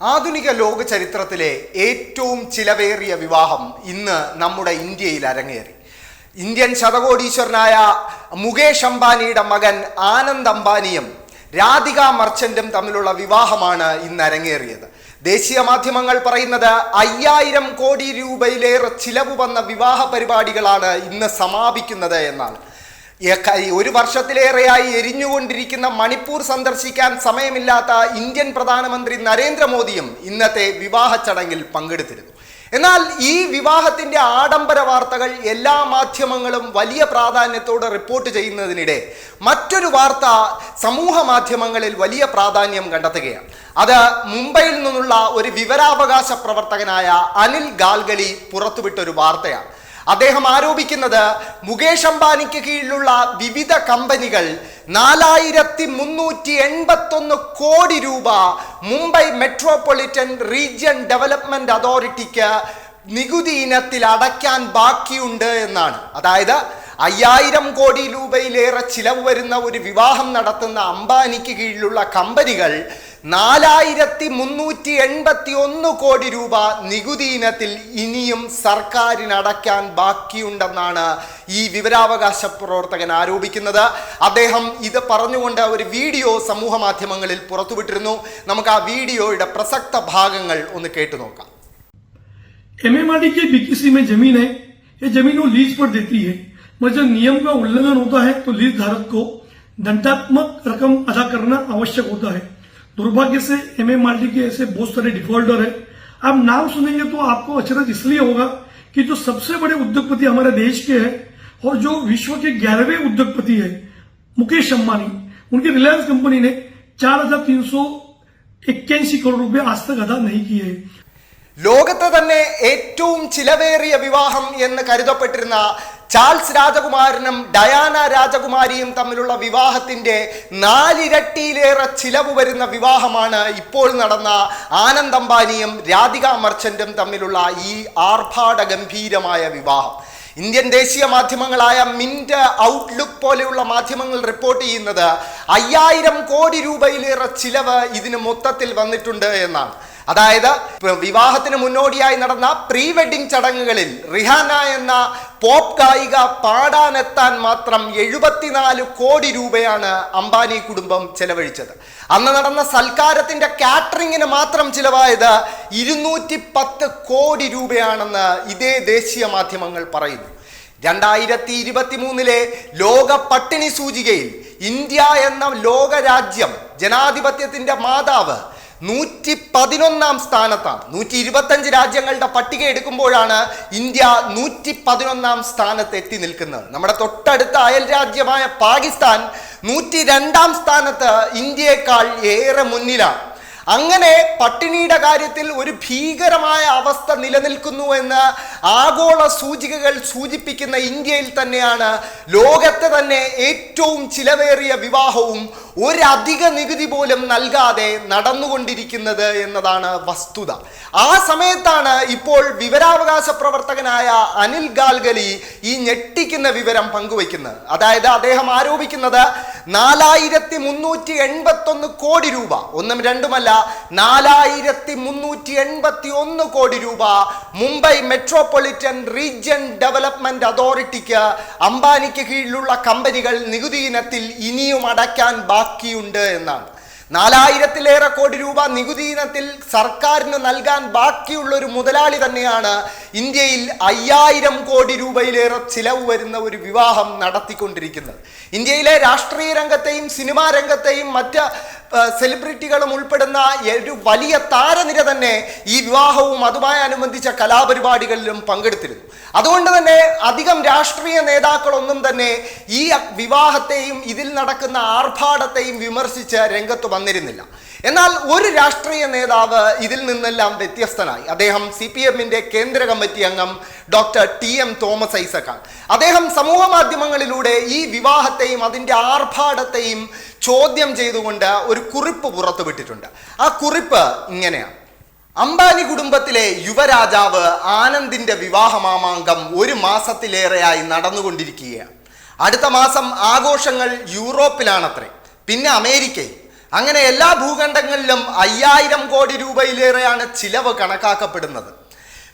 ആധുനിക ലോക ചരിത്രത്തിലെ ഏറ്റവും ചിലവേറിയ വിവാഹം ഇന്ന് നമ്മുടെ ഇന്ത്യയിൽ അരങ്ങേറി. ഇന്ത്യൻ ശതകോടീശ്വരനായ മുകേഷ് അംബാനിയുടെ മകൻ ആനന്ദ് അംബാനിയും രാധിക മർച്ചന്റും തമ്മിലുള്ള വിവാഹമാണ് ഇന്ന് അരങ്ങേറിയത്. ദേശീയ മാധ്യമങ്ങൾ പറയുന്നത് അയ്യായിരം കോടി രൂപയിലേറെ ചിലവ് വന്ന വിവാഹ പരിപാടികളാണ് ഇന്ന് സമാപിക്കുന്നത് എന്നാണ്. ഒരു വർഷത്തിലേറെയായി എരിഞ്ഞുകൊണ്ടിരിക്കുന്ന മണിപ്പൂർ സന്ദർശിക്കാൻ സമയമില്ലാത്ത ഇന്ത്യൻ പ്രധാനമന്ത്രി നരേന്ദ്രമോദിയും ഇന്നത്തെ വിവാഹ ചടങ്ങിൽ പങ്കെടുത്തിരുന്നു. എന്നാൽ ഈ വിവാഹത്തിന്റെ ആഡംബര വാർത്തകൾ എല്ലാ മാധ്യമങ്ങളും വലിയ പ്രാധാന്യത്തോടെ റിപ്പോർട്ട് ചെയ്യുന്നതിനിടെ മറ്റൊരു വാർത്ത സമൂഹ മാധ്യമങ്ങളിൽ വലിയ പ്രാധാന്യം കണ്ടെത്തുകയാണ്. അത് മുംബൈയിൽ നിന്നുള്ള ഒരു വിവരാവകാശ പ്രവർത്തകനായ അനിൽ ഗാൽഗലി പുറത്തുവിട്ടൊരു വാർത്തയാണ്. അദ്ദേഹം ആരോപിക്കുന്നത് മുകേഷ് അംബാനിക്ക് കീഴിലുള്ള വിവിധ കമ്പനികൾ നാലായിരത്തി മുന്നൂറ്റി എൺപത്തൊന്ന് കോടി രൂപ മുംബൈ മെട്രോപൊളിറ്റൻ റീജിയൻ ഡെവലപ്മെന്റ് അതോറിറ്റിക്ക് നികുതി ഇനത്തിൽ അടയ്ക്കാൻ ബാക്കിയുണ്ട് എന്നാണ്. അതായത് അയ്യായിരം കോടി രൂപയിലേറെ ചിലവ് വരുന്ന ഒരു വിവാഹം നടത്തുന്ന അംബാനിക്ക് കീഴിലുള്ള കമ്പനികൾ നാലായിരത്തി മുന്നൂറ്റി എൺപത്തി ഒന്ന് കോടി രൂപ നികുതി ഇനത്തിൽ ഇനിയും സർക്കാരിന് അടയ്ക്കാൻ ബാക്കിയുണ്ടെന്നാണ് ഈ വിവരാവകാശ പ്രവർത്തകൻ ആരോപിക്കുന്നത് അദ്ദേഹം ഇത് പറഞ്ഞുകൊണ്ട് ഒരു വീഡിയോ സമൂഹ മാധ്യമങ്ങളിൽ പുറത്തുവിട്ടിരുന്നു നമുക്ക് ആ വീഡിയോയുടെ പ്രസക്ത ഭാഗങ്ങൾ ഒന്ന് കേട്ടു നോക്കാം एमएमआरडी की बीकेसी में जमीन है ये जमीन वो लीज पर देती है मगर जब नियम का उल्लंघन होता है तो लीज धारक को दंडात्मक रकम अदा करना आवश्यक होता है दुर्भाग्य से एमएमआरडी के ऐसे बहुत सारे डिफॉल्टर है आप नाम सुनेंगे तो आपको अचरज इसलिए होगा कि जो सबसे बड़े उद्योगपति हमारे देश के हैं और जो विश्व के ग्यारहवें उद्योगपति है मुकेश अंबानी उनकी रिलायंस कंपनी ने चार हजार तीन सौ इक्यासी करोड़ रुपए आज तक अदा नहीं किए हैं ലോകത്തെ തന്നെ ഏറ്റവും ചിലവേറിയ വിവാഹം എന്ന് കരുതപ്പെട്ടിരുന്ന ചാൾസ് രാജകുമാരനും ഡയാന രാജകുമാരിയും തമ്മിലുള്ള വിവാഹത്തിന്റെ നാലിരട്ടിയിലേറെ ചിലവ് വരുന്ന വിവാഹമാണ് ഇപ്പോൾ നടന്ന ആനന്ദ് അംബാനിയും രാധിക മർച്ചന്റും തമ്മിലുള്ള ഈ ആർഭാട ഗംഭീരമായ വിവാഹം. ഇന്ത്യൻ ദേശീയ മാധ്യമങ്ങളായ മിന്റ് ഔട്ട്ലുക്ക് പോലെയുള്ള മാധ്യമങ്ങൾ റിപ്പോർട്ട് ചെയ്യുന്നത് അയ്യായിരം കോടി രൂപയിലേറെ ചിലവ് ഇതിന് മൊത്തത്തിൽ വന്നിട്ടുണ്ട് എന്നാണ്. അതായത് വിവാഹത്തിന് മുന്നോടിയായി നടന്ന പ്രീ വെഡിങ് ചടങ്ങുകളിൽ റിഹാന എന്ന പോപ്പ് ഗായിക പാടാനെത്താൻ മാത്രം എഴുപത്തിനാല് കോടി രൂപയാണ് അംബാനി കുടുംബം ചെലവഴിച്ചത്. അന്ന് നടന്ന സൽക്കാരത്തിന്റെ കാറ്ററിങ്ങിന് മാത്രം ചിലവായത് ഇരുന്നൂറ്റി പത്ത് കോടി രൂപയാണെന്ന് ഇതേ ദേശീയ മാധ്യമങ്ങൾ പറയുന്നു. രണ്ടായിരത്തി ഇരുപത്തി മൂന്നിലെ ലോക പട്ടിണി സൂചികയിൽ ഇന്ത്യ എന്ന ലോകരാജ്യം ജനാധിപത്യത്തിന്റെ മാതാവ് നൂറ്റി പതിനൊന്നാം സ്ഥാനത്താണ്. നൂറ്റി ഇരുപത്തഞ്ച് രാജ്യങ്ങളുടെ പട്ടിക എടുക്കുമ്പോഴാണ് ഇന്ത്യ നൂറ്റി പതിനൊന്നാം സ്ഥാനത്ത് എത്തി നിൽക്കുന്നത്. നമ്മുടെ തൊട്ടടുത്ത അയൽ രാജ്യമായ പാകിസ്ഥാൻ നൂറ്റി രണ്ടാം സ്ഥാനത്ത് ഇന്ത്യയെക്കാൾ ഏറെ മുന്നിലാണ്. അങ്ങനെ പട്ടിണിയുടെ കാര്യത്തിൽ ഒരു ഭീകരമായ അവസ്ഥ നിലനിൽക്കുന്നു എന്ന് ആഗോള സൂചികകൾ സൂചിപ്പിക്കുന്ന ഇന്ത്യയിൽ തന്നെയാണ് ലോകത്തെ തന്നെ ഏറ്റവും ചിലവേറിയ വിവാഹവും ഒരധിക നികുതി പോലും നൽകാതെ നടന്നുകൊണ്ടിരിക്കുന്നത് എന്നതാണ് വസ്തുത. ആ സമയത്താണ് ഇപ്പോൾ വിവരാവകാശ പ്രവർത്തകനായ അനിൽ ഗാൽഗലി ഈ ഞെട്ടിക്കുന്ന വിവരം പങ്കുവയ്ക്കുന്നത്. അതായത് അദ്ദേഹം ആരോപിക്കുന്നത് നാലായിരത്തി മുന്നൂറ്റി എൺപത്തൊന്ന് കോടി രൂപ. ഒന്നും രണ്ടുമല്ല നാലായിരത്തി മുന്നൂറ്റി എൺപത്തി ഒന്ന് കോടി രൂപ മുംബൈ മെട്രോപൊളിറ്റൻ റീജ്യൻ ഡെവലപ്മെന്റ് അതോറിറ്റിക്ക് അംബാനിക്ക് കീഴിലുള്ള കമ്പനികൾ നികുതി ഇനത്തിൽ ഇനിയും അടയ്ക്കാൻ ബാക്കിയുണ്ട് എന്നാണ്. നാലായിരത്തിലേറെ കോടി രൂപ നികുതി ഇനത്തിൽ സർക്കാരിന് നൽകാൻ ബാക്കിയുള്ള ഒരു മുതലാളി തന്നെയാണ് ഇന്ത്യയിൽ അയ്യായിരം കോടി രൂപയിലേറെ ചിലവ് വരുന്ന ഒരു വിവാഹം നടത്തിക്കൊണ്ടിരിക്കുന്നത്. ഇന്ത്യയിലെ രാഷ്ട്രീയ രംഗത്തെയും സിനിമാ രംഗത്തെയും മറ്റ് സെലിബ്രിറ്റികളും ഉൾപ്പെടുന്ന ഒരു വലിയ താരനിര തന്നെ ഈ വിവാഹവും അതുമായി അനുബന്ധിച്ച കലാപരിപാടികളിലും പങ്കെടുത്തിരുന്നു. അതുകൊണ്ട് തന്നെ അധികം രാഷ്ട്രീയ നേതാക്കളൊന്നും തന്നെ ഈ വിവാഹത്തെയും ഇതിൽ നടക്കുന്ന ആർഭാടത്തെയും വിമർശിച്ച് രംഗത്ത് വന്നിരുന്നില്ല. എന്നാൽ ഒരു രാഷ്ട്രീയ നേതാവ് ഇതിൽ നിന്നെല്ലാം വ്യത്യസ്തനായി. അദ്ദേഹം സി പി എമ്മിന്റെ കേന്ദ്ര കമ്മിറ്റി അംഗം ഡോക്ടർ ടി എം തോമസ് ഐസക്കാണ്. അദ്ദേഹം സമൂഹ മാധ്യമങ്ങളിലൂടെ ഈ വിവാഹത്തെയും അതിന്റെ ആർഭാടത്തെയും ചോദ്യം ചെയ്തുകൊണ്ട് ഒരു കുറിപ്പ് പുറത്തുവിട്ടിട്ടുണ്ട്. ആ കുറിപ്പ് ഇങ്ങനെയാണ്. അംബാനി കുടുംബത്തിലെ യുവരാജാവ് ആനന്ദിന്റെ വിവാഹമാമാങ്കം ഒരു മാസത്തിലേറെയായി നടന്നുകൊണ്ടിരിക്കുകയാണ്. അടുത്ത മാസം ആഘോഷങ്ങൾ യൂറോപ്പിലാണത്രേ. പിന്നെ അമേരിക്കയിൽ. അങ്ങനെ എല്ലാ ഭൂഖണ്ഡങ്ങളിലും അയ്യായിരം കോടി രൂപയിലേറെയാണ് ചിലവ് കണക്കാക്കപ്പെടുന്നത്.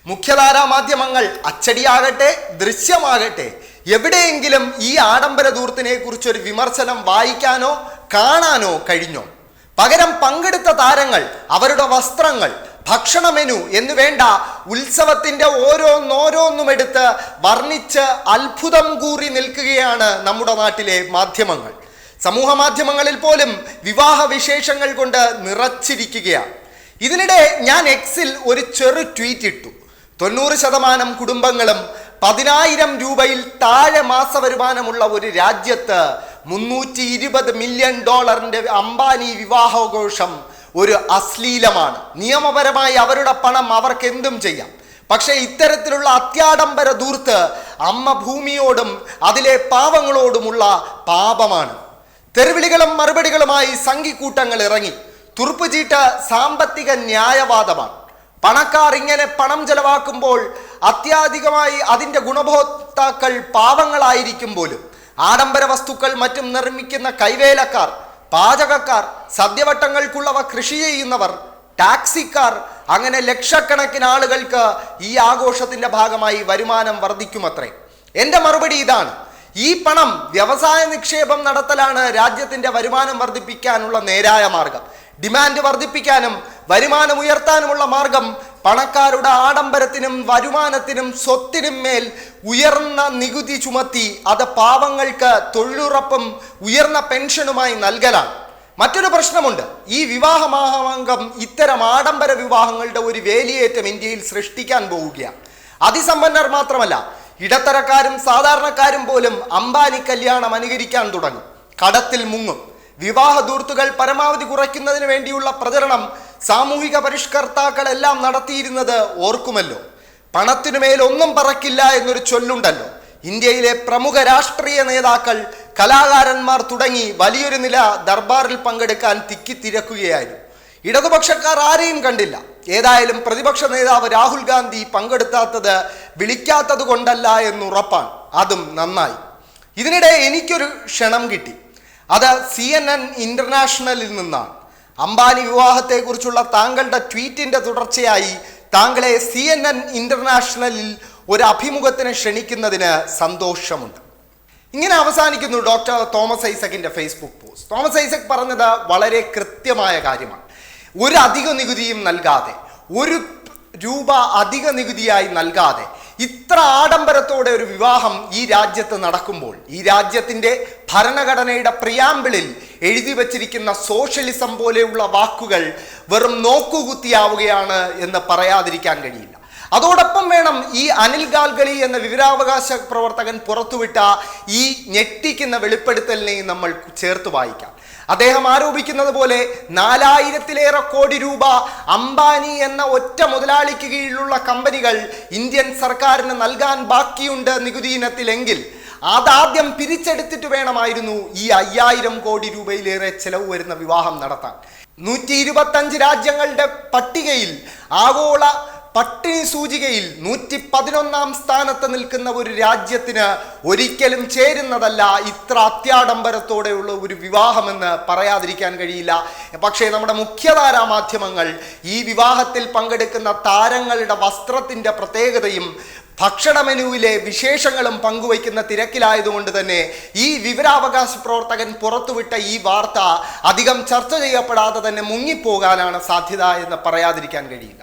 മുഖ്യധാരാ മാധ്യമങ്ങൾ അച്ചടിയാകട്ടെ ദൃശ്യമാകട്ടെ എവിടെയെങ്കിലും ഈ ആഡംബര ധൂർത്തിനെ കുറിച്ചൊരു വിമർശനം വായിക്കാനോ കാണാനോ കഴിഞ്ഞോ? പകരം പങ്കെടുത്ത താരങ്ങൾ അവരുടെ വസ്ത്രങ്ങൾ ഭക്ഷണ മെനു എന്ന് വേണ്ട ഉത്സവത്തിന്റെ ഓരോന്നോരോന്നും എടുത്ത് വർണിച്ച് അത്ഭുതം കൂറി നിൽക്കുകയാണ് നമ്മുടെ നാട്ടിലെ മാധ്യമങ്ങൾ. സമൂഹ മാധ്യമങ്ങളിൽ പോലും വിവാഹ വിശേഷങ്ങൾ കൊണ്ട് നിറച്ചിരിക്കുകയാണ്. ഇതിനിടെ ഞാൻ എക്സിൽ ഒരു ചെറു ട്വീറ്റ് ഇട്ടു. തൊണ്ണൂറ് ശതമാനം കുടുംബങ്ങളും പതിനായിരം രൂപയിൽ താഴെ മാസ വരുമാനമുള്ള ഒരു രാജ്യത്ത് മുന്നൂറ്റി ഇരുപത് മില്യൺ ഡോളറിന്റെ അംബാനി വിവാഹഘോഷം ഒരു അശ്ലീലമാണ്. നിയമപരമായി അവരുടെ പണം അവർക്ക് എന്തും ചെയ്യാം. പക്ഷേ ഇത്തരത്തിലുള്ള അത്യാഡംബര ദൂർത്ത് അമ്മ ഭൂമിയോടും അതിലെ പാവങ്ങളോടുമുള്ള പാപമാണ്. തെരുവിളികളും മറുപടികളുമായി സംഘിക്കൂട്ടങ്ങൾ ഇറങ്ങി. തുറുപ്പുചീട്ട സാമ്പത്തിക ന്യായവാദമാണ്. പണക്കാർ ഇങ്ങനെ പണം ചെലവാക്കുമ്പോൾ അത്യാധികമായി അതിന്റെ ഗുണഭോക്താക്കൾ പാവങ്ങളായിരിക്കും പോലും. ആഡംബര വസ്തുക്കൾ മറ്റും നിർമ്മിക്കുന്ന കൈവേലക്കാർ പാചകക്കാർ സദ്യവട്ടങ്ങൾക്കുള്ളവ കൃഷി ചെയ്യുന്നവർ ടാക്സിക്കാർ അങ്ങനെ ലക്ഷക്കണക്കിന് ആളുകൾക്ക് ഈ ആഘോഷത്തിന്റെ ഭാഗമായി വരുമാനം വർദ്ധിക്കുമത്രേ. എന്റെ മറുപടി ഇതാണ്. ഈ പണം വ്യവസായ നിക്ഷേപം നടത്തലാണ് രാജ്യത്തിന്റെ വരുമാനം വർദ്ധിപ്പിക്കാനുള്ള നേരായ മാർഗം. ഡിമാൻഡ് വർദ്ധിപ്പിക്കാനും വരുമാനം ഉയർത്താനുമുള്ള മാർഗം പണക്കാരുടെ ആഡംബരത്തിനും വരുമാനത്തിനും സ്വത്തിനും മേൽ ഉയർന്ന നികുതി ചുമത്തി അത് പാവങ്ങൾക്ക് തൊഴിലുറപ്പും ഉയർന്ന പെൻഷനുമായി നൽകലാണ്. മറ്റൊരു പ്രശ്നമുണ്ട്. ഈ വിവാഹ മഹാമാംഗം ഇത്തരം ആഡംബര വിവാഹങ്ങളുടെ ഒരു വേലിയേറ്റം ഇന്ത്യയിൽ സൃഷ്ടിക്കാൻ പോവുകയാണ്. അതിസമ്പന്നർ മാത്രമല്ല ഇടത്തരക്കാരും സാധാരണക്കാരും പോലും അംബാനി കല്യാണം അനുകരിക്കാൻ തുടങ്ങും. കടത്തിൽ മുങ്ങും. വിവാഹ ദൂർത്തുകൾ പരമാവധി കുറയ്ക്കുന്നതിന് വേണ്ടിയുള്ള പ്രചരണം സാമൂഹിക പരിഷ്കർത്താക്കളെല്ലാം നടത്തിയിരുന്നത് ഓർക്കുമല്ലോ. പണത്തിനുമേൽ ഒന്നും പറക്കില്ല എന്നൊരു ചൊല്ലുണ്ടല്ലോ. ഇന്ത്യയിലെ പ്രമുഖ രാഷ്ട്രീയ നേതാക്കൾ കലാകാരന്മാർ തുടങ്ങി വലിയൊരു നില ദർബാറിൽ പങ്കെടുക്കാൻ തിക്കിത്തിരക്കുകയായിരുന്നു ഇടതുപക്ഷക്കാർ ആരെയും കണ്ടില്ല. ഏതായാലും പ്രതിപക്ഷ നേതാവ് രാഹുൽ ഗാന്ധി പങ്കെടുത്താത്തത് വിളിക്കാത്തത് കൊണ്ടല്ല എന്നുറപ്പാണ്. അതും നന്നായി. ഇതിനിടെ എനിക്കൊരു ക്ഷണം കിട്ടി. അത് സി എൻ എൻ ഇന്റർനാഷണലിൽ നിന്നാണ്. അംബാനി വിവാഹത്തെക്കുറിച്ചുള്ള താങ്കളുടെ ട്വീറ്റിന്റെ തുടർച്ചയായി താങ്കളെ സി എൻ എൻ ഇന്റർനാഷണലിൽ ഒരു അഭിമുഖത്തിന് ക്ഷണിക്കുന്നതിന് സന്തോഷമുണ്ട്. ഇങ്ങനെ അവസാനിക്കുന്നു ഡോക്ടർ തോമസ് ഐസക്കിന്റെ ഫേസ്ബുക്ക് പോസ്റ്റ്. തോമസ് ഐസക് പറഞ്ഞത് വളരെ കൃത്യമായ കാര്യമാണ്. ഒരു അധിക നികുതിയും നൽകാതെ ഒരു രൂപ അധിക നികുതിയായി നൽകാതെ ഇത്ര ആഡംബരത്തോടെ ഒരു വിവാഹം ഈ രാജ്യത്ത് നടക്കുമ്പോൾ ഈ രാജ്യത്തിന്റെ ഭരണഘടനയുടെ പ്രിയാമ്പിളിൽ എഴുതി വച്ചിരിക്കുന്ന സോഷ്യലിസം പോലെയുള്ള വാക്കുകൾ വെറും നോക്കുകുത്തിയാവുകയാണ് എന്ന് പറയാതിരിക്കാൻ കഴിയില്ല. അതോടൊപ്പം വേണം ഈ അനിൽ ഗാൽഗലി എന്ന വിവരാവകാശ പ്രവർത്തകൻ പുറത്തുവിട്ട ഈ ഞെട്ടിക്കുന്ന വെളിപ്പെടുത്തലിനെയും നമ്മൾ ചേർത്ത് വായിക്കാം. അദ്ദേഹം ആരോപിക്കുന്നത് പോലെ നാലായിരത്തിലേറെ കോടി രൂപ അംബാനി എന്ന ഒറ്റ മുതലാളിക്ക് കീഴിലുള്ള കമ്പനികൾ ഇന്ത്യൻ സർക്കാരിന് നൽകാൻ ബാക്കിയുണ്ട് നികുതി ഇനത്തിലെങ്കിൽ അതാദ്യം പിരിച്ചെടുത്തിട്ട് വേണമായിരുന്നു ഈ അയ്യായിരം കോടി രൂപയിലേറെ ചെലവ് വരുന്ന വിവാഹം നടത്താൻ. നൂറ്റി ഇരുപത്തഞ്ച് രാജ്യങ്ങളുടെ പട്ടികയിൽ ആഗോള പട്ടിണി സൂചികയിൽ നൂറ്റി പതിനൊന്നാം സ്ഥാനത്ത് നിൽക്കുന്ന ഒരു രാജ്യത്തിന് ഒരിക്കലും ചേരുന്നതല്ല ഇത്ര അത്യാഡംബരത്തോടെയുള്ള ഒരു വിവാഹമെന്ന് പറയാതിരിക്കാൻ കഴിയില്ല. പക്ഷേ നമ്മുടെ മുഖ്യധാരാ മാധ്യമങ്ങൾ ഈ വിവാഹത്തിൽ പങ്കെടുക്കുന്ന താരങ്ങളുടെ വസ്ത്രത്തിന്റെ പ്രത്യേകതയും ഭക്ഷണ മെനുവിലെ വിശേഷങ്ങളും പങ്കുവയ്ക്കുന്ന തിരക്കിലായതുകൊണ്ട് തന്നെ ഈ വിവരാവകാശ പ്രവർത്തകൻ പുറത്തുവിട്ട ഈ വാർത്ത അധികം ചർച്ച ചെയ്യപ്പെടാതെ തന്നെ മുങ്ങിപ്പോകാനാണ് സാധ്യത എന്ന് പറയാതിരിക്കാൻ കഴിയില്ല.